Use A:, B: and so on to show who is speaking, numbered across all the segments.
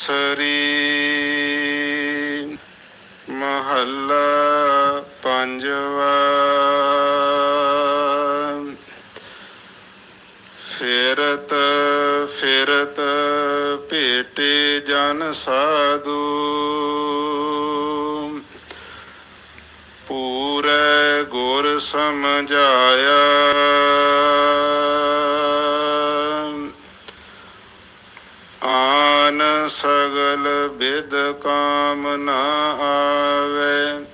A: ਸਰੀ ਮਹੱਲਾ ਪੰਜਵਾ। ਫਿਰਤ ਫਿਰਤ ਭੇਟੇ ਜਨ ਸਾਧੂ। ਪੂਰੇ ਗੁਰ ਸਮਝਾਇਆ। ਸਗਲ ਬਿਦ ਕਾਮ ਨਾ ਆਵੇ,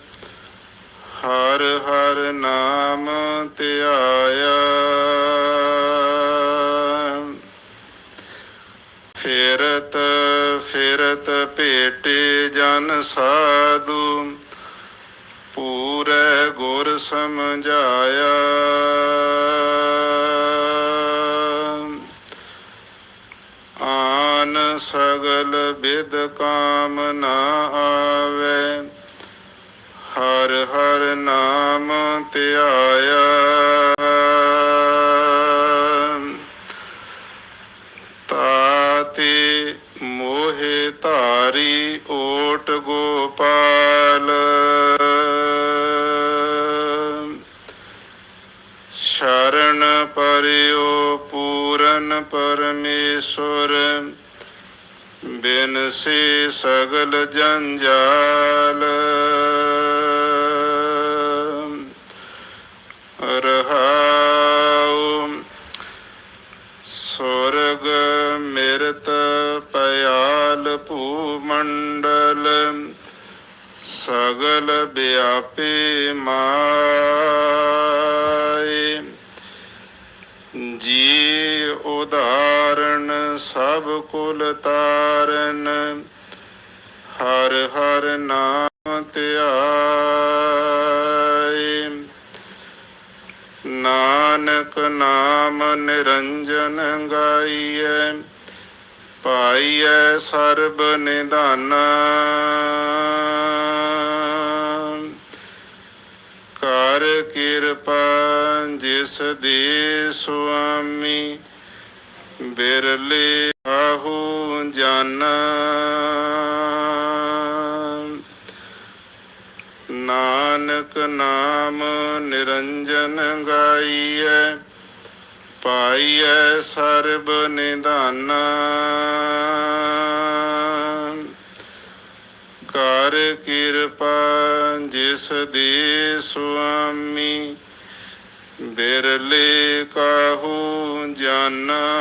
A: ਹਰ ਹਰ ਨਾਮ ਧਿਆਇਆ। ਫਿਰਤ ਫਿਰਤ ਭੇਟੇ ਜਨ ਸਾਧੂ, ਪੂਰੇ ਗੁਰ ਸਮਝਾਇਆ। ਸਗਲ ਬਿਦ ਕਾਮ ਨਾ ਆਵੇ, ਹਰ ਹਰ ਨਾਮ ਧਿਆਇਆ। ਤਾਤੇ ਮੋਹਿ ਧਾਰੀ ਓਟ ਗੋਪਾਲ। ਸ਼ਰਨ ਪਰਿਓ ਪੂਰਨ ਪਰਮੇਸ਼ਵਰ ਬਿਨ ਸਗਲ ਜੰਜਾਲ। ਰਹਾਉ ਸੁਰਗ ਮਿਰਤ ਪਿਆਲ ਭੂ ਮੰਡਲ ਸਗਲ ਵਿਆਪੇ ਮਾਏ ਜੀ ਉਦਾਹਰਣ ਸਭ ਕੁਲ ਤਾਰਨ, ਹਰ ਹਰ ਨਾਮ ਧਿਆਏ। ਨਾਨਕ ਨਾਮ ਨਿਰੰਜਨ ਗਾਈਐ, ਪਾਈਐ ਸਰਬ ਨਿਧਾਨਾ। ਕਰ ਕਿਰਪਾ ਜਿਸ ਦੇ ਸੁਆਮੀ ਬਿਰਲੇ ਆਹੂ ਜਾਨਾ। ਨਾਨਕ ਨਾਮ ਨਿਰੰਜਨ ਗਾਈਐ, ਪਾਈਐ ਸਰਬ ਨਿਧਾਨਾ। ਕਰ ਕਿਰਪਾ ਜਿਸ ਦੇ ਸੁਆਮੀ ਬਿਰਲੇ ਕਾਹੂ ਜਾਨਾ।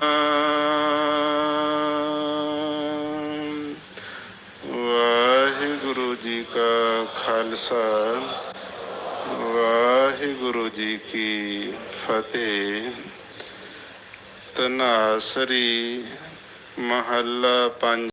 A: ਵਾਹਿਗੁਰੂ ਜੀ ਕਾ ਖਾਲਸਾ ਵਾਹਿਗੁਰੂ ਜੀ ਕੀ ਫਤਿਹ। ਤਨਾਸਰੀ ਮਹੱਲਾ ਪੰਜ।